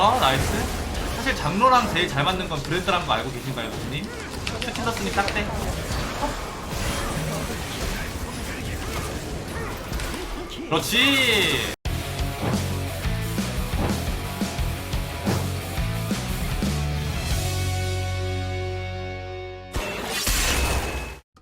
아 나이스 사실 장로랑 제일 잘 맞는 건 브랜드라는 거 알고 계신가요 교수님? 스킨 썼으니 딱대 그렇지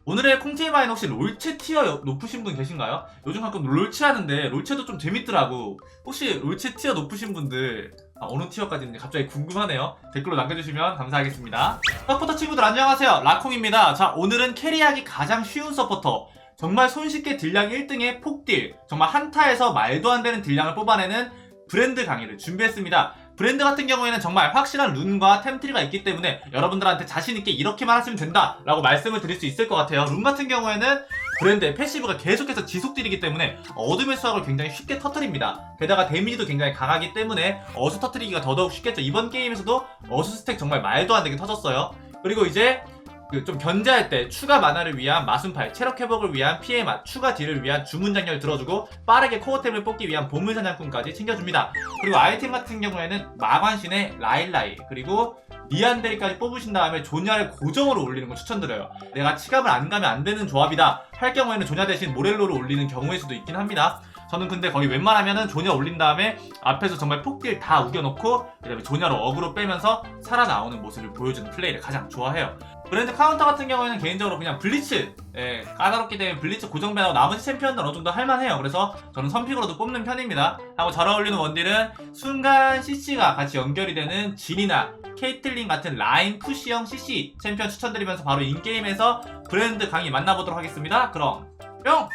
오늘의 콩테이마인 혹시 롤체 티어 여- 높으신 분 계신가요? 요즘 가끔 롤체 하는데 롤체도 좀 재밌더라고. 혹시 롤체 티어 높으신 분들 아, 어느 티어까지인지 갑자기 궁금하네요. 댓글로 남겨주시면 감사하겠습니다. 서포터 친구들 안녕하세요. 라콩입니다. 자 오늘은 캐리하기 가장 쉬운 서포터. 정말 손쉽게 딜량 1등의 폭딜. 정말 한타에서 말도 안 되는 딜량을 뽑아내는 브랜드 강의를 준비했습니다. 브랜드 같은 경우에는 정말 확실한 룬과 템트리가 있기 때문에 여러분들한테 자신있게 이렇게만 하시면 된다 라고 말씀을 드릴 수 있을 것 같아요 룬 같은 경우에는 브랜드의 패시브가 계속해서 지속딜이기 때문에 어둠의 수학을 굉장히 쉽게 터트립니다. 게다가 데미지도 굉장히 강하기 때문에 어수 터트리기가 더더욱 쉽겠죠. 이번 게임에서도 어수 스택 정말 말도 안 되게 터졌어요. 그리고 이제 그 좀 견제할 때 추가 만화를 위한 마순팔, 체력 회복을 위한 피해 맛, 추가 딜을 위한 주문 장렬 들어주고 빠르게 코어템을 뽑기 위한 보물 사냥꾼까지 챙겨줍니다. 그리고 아이템 같은 경우에는 마관신의 라일라이 그리고 리안데리까지 뽑으신 다음에 조냐를 고정으로 올리는 걸 추천드려요. 내가 치감을 안 가면 안 되는 조합이다 할 경우에는 조냐 대신 모렐로를 올리는 경우일 수도 있긴 합니다. 저는 근데 거의 웬만하면은 조냐 올린 다음에 앞에서 정말 폭딜 다 우겨놓고 그다음에 조냐로 어그로 빼면서 살아나오는 모습을 보여주는 플레이를 가장 좋아해요. 브랜드 카운터 같은 경우에는 개인적으로 그냥 블리츠 예, 까다롭기 때문에 블리츠 고정배하고 나머지 챔피언들 어느 정도 할만해요. 그래서 저는 선픽으로도 뽑는 편입니다. 하고 잘 어울리는 원딜은 순간 CC가 같이 연결이 되는 진이나 케이틀린 같은 라인 푸시형 CC 챔피언 추천드리면서 바로 인게임에서 브랜드 강의 만나보도록 하겠습니다. 그럼 뿅!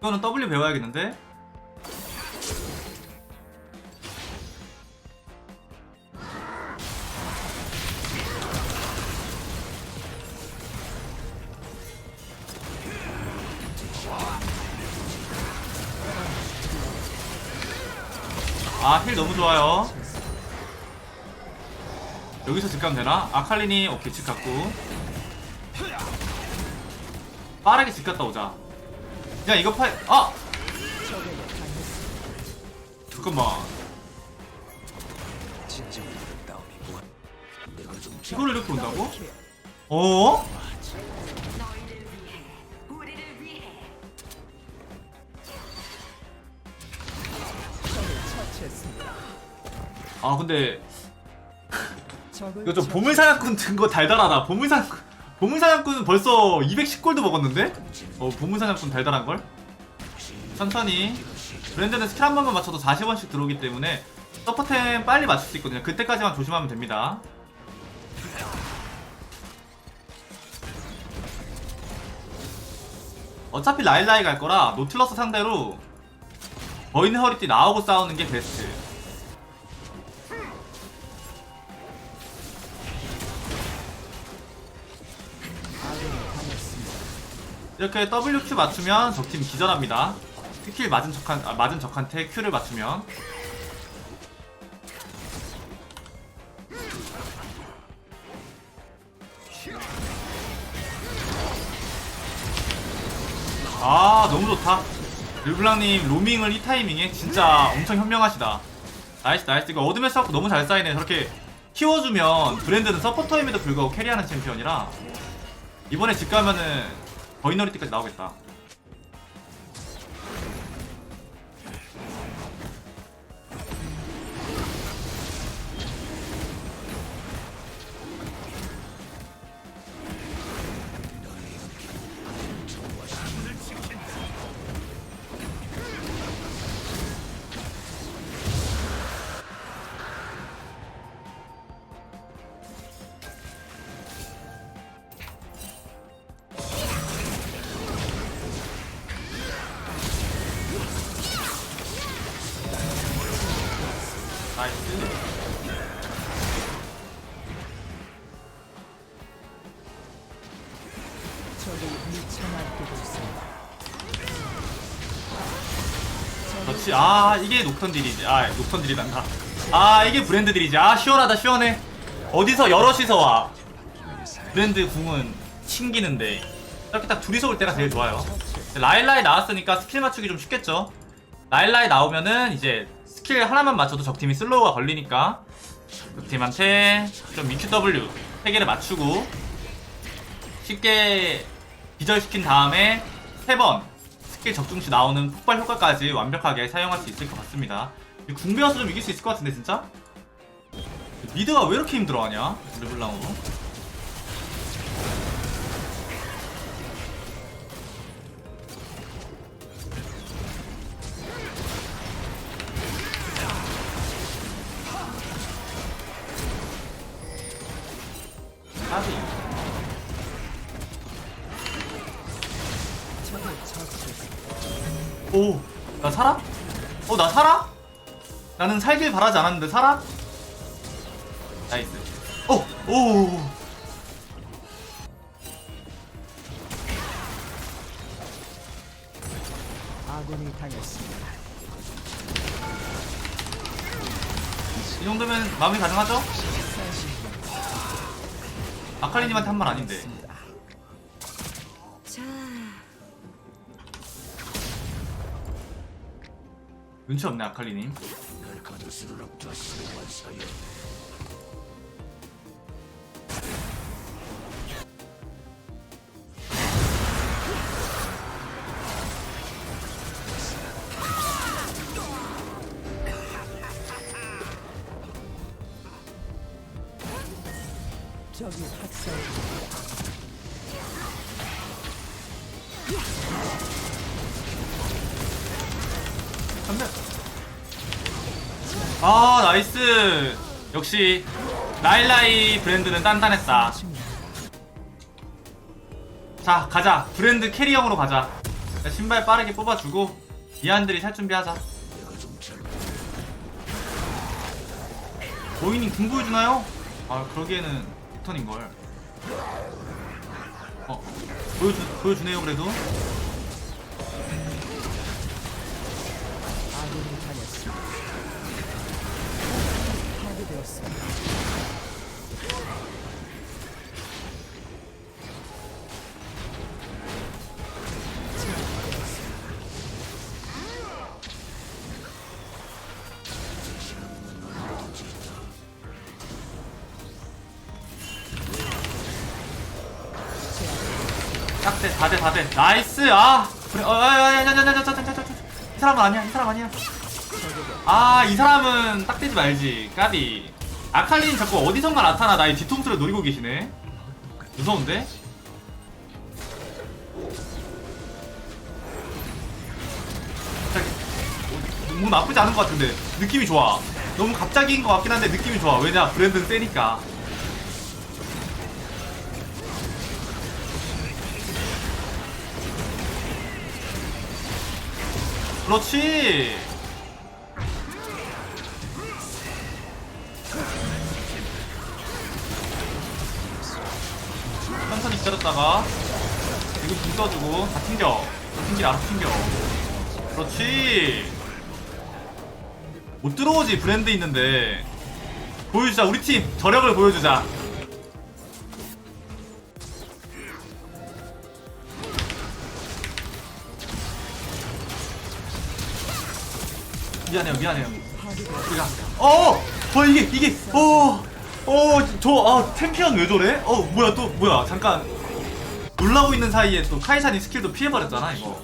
이거는 W 배워야겠는데? 아, 힐 너무 좋아요. 여기서 집 가면 되나? 아칼리니, 오케이, 집 갔고. 빠르게 집 갔다 오자. 야, 이거 파, 아! 잠깐만. 이걸 이렇게 온다고? 어? 아, 근데, 이거 좀 보물사냥꾼 든 거 달달하다. 보물사냥꾼, 보물사냥꾼은 벌써 210골도 먹었는데? 어, 보물사냥꾼 달달한 걸? 천천히. 브랜드는 스킬 한 번만 맞춰도 40원씩 들어오기 때문에 서퍼템 빨리 맞출 수 있거든요. 그때까지만 조심하면 됩니다. 어차피 라일라이 갈 거라 노틸러스 상대로 버인 허리띠 나오고 싸우는 게 베스트. 이렇게 WQ 맞추면 적팀 기절합니다. 스킬 맞은 적한 아, 맞은 적한테 Q를 맞추면 아 너무 좋다. 르블랑님 로밍을 이 타이밍에 진짜 엄청 현명하시다. 나이스 나이스 이거 어둠의 싸고 너무 잘 쌓이네. 저렇게 키워주면 브랜드는 서포터임에도 불구하고 캐리하는 챔피언이라 이번에 집 가면은 버이너리티까지 나오겠다. 아 이게 녹턴 딜이지. 아 녹턴 딜이란다. 아 이게 브랜드 딜이지. 아 시원하다 시원해. 어디서 여럿이서 와. 브랜드 궁은 튕기는데 이렇게 딱 둘이서 올 때가 제일 좋아요 라일라이 나왔으니까 스킬 맞추기 좀 쉽겠죠 라일라이 나오면은 이제 스킬 하나만 맞춰도 적팀이 슬로우가 걸리니까 적팀한테 좀 EQW 3개를 맞추고 쉽게 기절시킨 다음에 3번 스킬 적중 시 나오는 폭발 효과까지 완벽하게 사용할 수 있을 것 같습니다. 궁 배워서 좀 이길 수 있을 것 같은데 진짜? 미드가 왜 이렇게 힘들어하냐? 르블랑으로 어, 나 살아? 나는 살길 바라지 않았는데 살아? 나이스. 오, 오. 아군이 당했습니다. 이 정도면 마무리 가능하죠? 아칼리님한테 한 말 아닌데. 눈치 없네, 아칼리님. 아, 나이스. 역시 라일라이 브랜드는 단단했다. 자, 가자. 브랜드 캐리형으로 가자. 자, 신발 빠르게 뽑아주고 이안들이 살 준비하자. 보이님 궁 보여주나요? 아, 그러기에는 턴인걸. 어, 보여주, 보여주네요, 그래도. 들었어. 딱대 다대 다대 나이스 아 그래 어이 사람 아니야 이 사람 아니야 아 이 사람은 딱 대지 말지. 까비. 아칼린 자꾸 어디선가 나타나. 나의 뒤통수를 노리고 계시네. 무서운데? 뭐 나쁘지 않은 것 같은데. 느낌이 좋아. 너무 갑자기인 것 같긴 한데 느낌이 좋아. 왜냐 브랜드는 세니까. 그렇지. 기다렸다가 이거 붕 써주고 다 튕겨. 다 튕기라, 알아서 튕겨. 그렇지. 못 들어오지 브랜드 있는데 보여주자 우리 팀 저력을 보여주자. 미안해요, 미안해요. 우리가 어, 어 이게 이게 어, 어어저아 챔피언 왜 저래? 어 뭐야 또 뭐야 잠깐 놀라고 있는 사이에 또 카이사니 스킬도 피해버렸잖아 이거.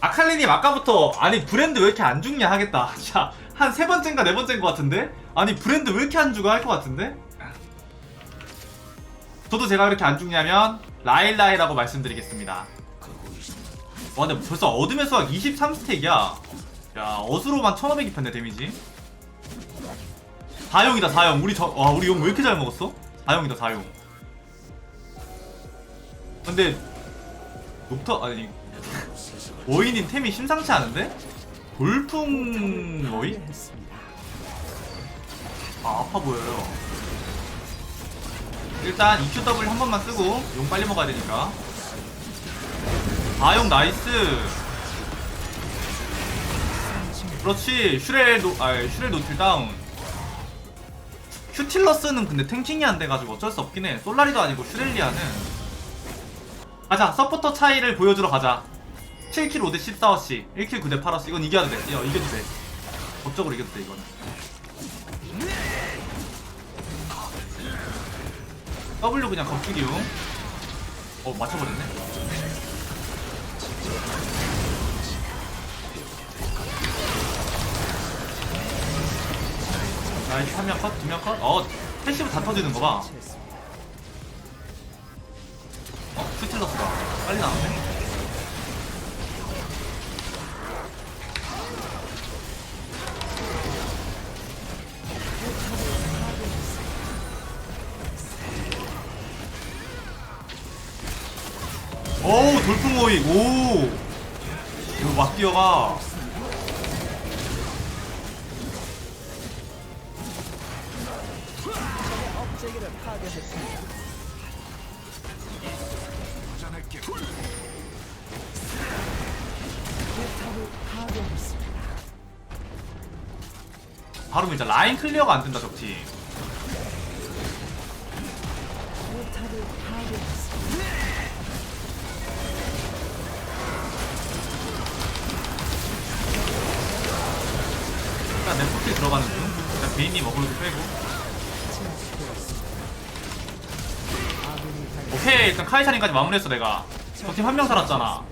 아칼리님 아까부터 아니 브랜드 왜 이렇게 안 죽냐 하겠다. 자한 세 번째인가 네 번째인 것 같은데 아니 브랜드 왜 이렇게 안 죽어 할 것 같은데. 저도 제가 그렇게 안 죽냐면 라일라이라고 말씀드리겠습니다. 와 근데 벌써 어둠의 수학 23스택이야 야 어스로만 1500 입혔네 데미지 4용이다 4용 우리 저, 와 우리 용 왜 이렇게 잘 먹었어? 4용이다 4용 근데 녹터 아니 워인님 템이 심상치 않은데? 돌풍? 파괴했습니다. 아 아파 보여요 일단 EQW 한 번만 쓰고 용 빨리 먹어야 되니까 아용 나이스 그렇지 슈렐 노.. 아 슈렐 노틸 다운 큐틸러스는 근데 탱킹이 안 돼가지고 어쩔 수 없긴 해. 솔라리도 아니고 슈렐리아는. 가자 서포터 차이를 보여주러 가자. 7킬 5대 14어씨 1킬 9대 8어씨 이건 이겨도 돼. 야, 이겨도 돼. 법적으로 이겨도 돼 이거는. W 그냥 겁주기용. 어 맞춰버렸네 나이스 한명 컷, 두 명 컷. 어, 패시브 다 터지는 거 봐. 어, 스틸러스다. 빨리 나왔네. 오우, 돌풍 모임. 오! 이거 막 뛰어가. 파괴했습니다. 포탑을 파괴했습니다. 바로 밀자. 라인 클리어가 안 된다, 적팀. 포탑을 파괴했습니다. 일단 내 포트 들어가는 중. 일단 베인님 어그로도 빼고. 오케이, 일단 카이사님까지 마무리했어, 내가. 적팀 한 명 살았잖아.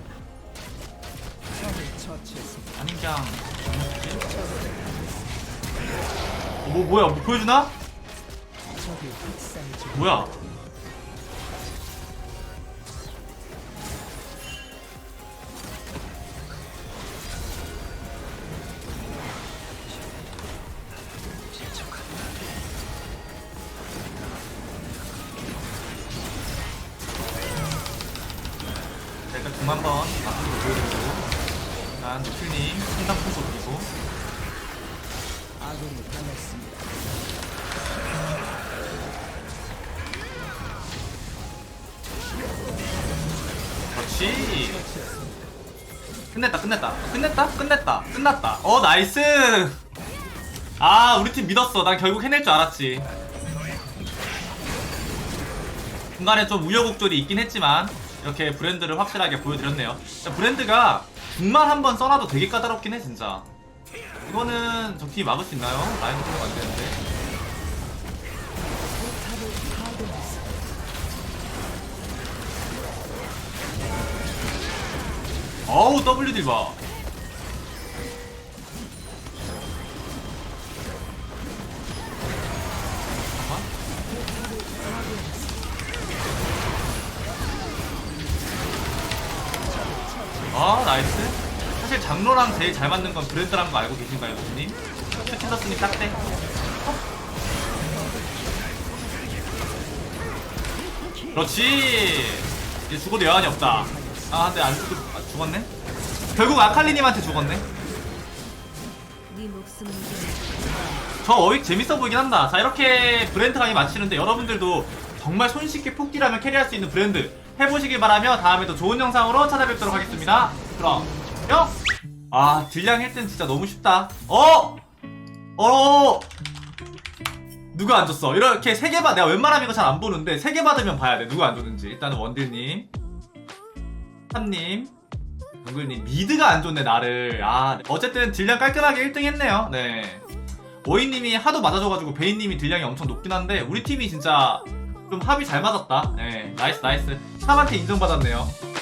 어, 뭐, 뭐야, 뭐 보여주나? 뭐야? 일단 노출님 상당 아군이 당했습니다. 그렇지. 끝냈다 끝냈다. 끝냈다 끝냈다 끝났다. 어 나이스. 아 우리 팀 믿었어. 난 결국 해낼 줄 알았지. 중간에 좀 우여곡절이 있긴 했지만 이렇게 브랜드를 확실하게 보여드렸네요. 브랜드가 중만 한 번 써놔도 되게 까다롭긴 해 진짜 이거는 적팀이 막을 수 있나요? 좀 안되는데 포탑을 파괴했습니다. 어우 WD 봐 제일 잘 맞는 건 브랜드라는 거 알고 계신가요 교수님? 슈티서스님 딱대 그렇지 이제 죽어도 여한이 없다 아 근데 안 죽, 아, 죽었네? 결국 아칼리님한테 죽었네 네저 어익 재밌어 보이긴 한다. 자 이렇게 브랜드 강의 마치는데 여러분들도 정말 손쉽게 폭딜하면 캐리할 수 있는 브랜드 해보시길 바라며 다음에 더 좋은 영상으로 찾아뵙도록 하겠습니다. 그럼 뿅! 아 딜량 1등 진짜 너무 쉽다. 어! 어! 누가 안 줬어? 이렇게 세개 받, 내가 웬만하면 이거 잘 안 보는데 세개 받으면 봐야 돼. 누가 안 줬는지. 일단은 원딜님, 삼님, 정글님 미드가 안 좋네 나를. 아 어쨌든 딜량 깔끔하게 1등 했네요. 네. 오이님이 하도 맞아줘가지고 베인님이 딜량이 엄청 높긴 한데 우리 팀이 진짜 좀 합이 잘 맞았다. 네, 나이스 나이스. 탑한테 인정받았네요.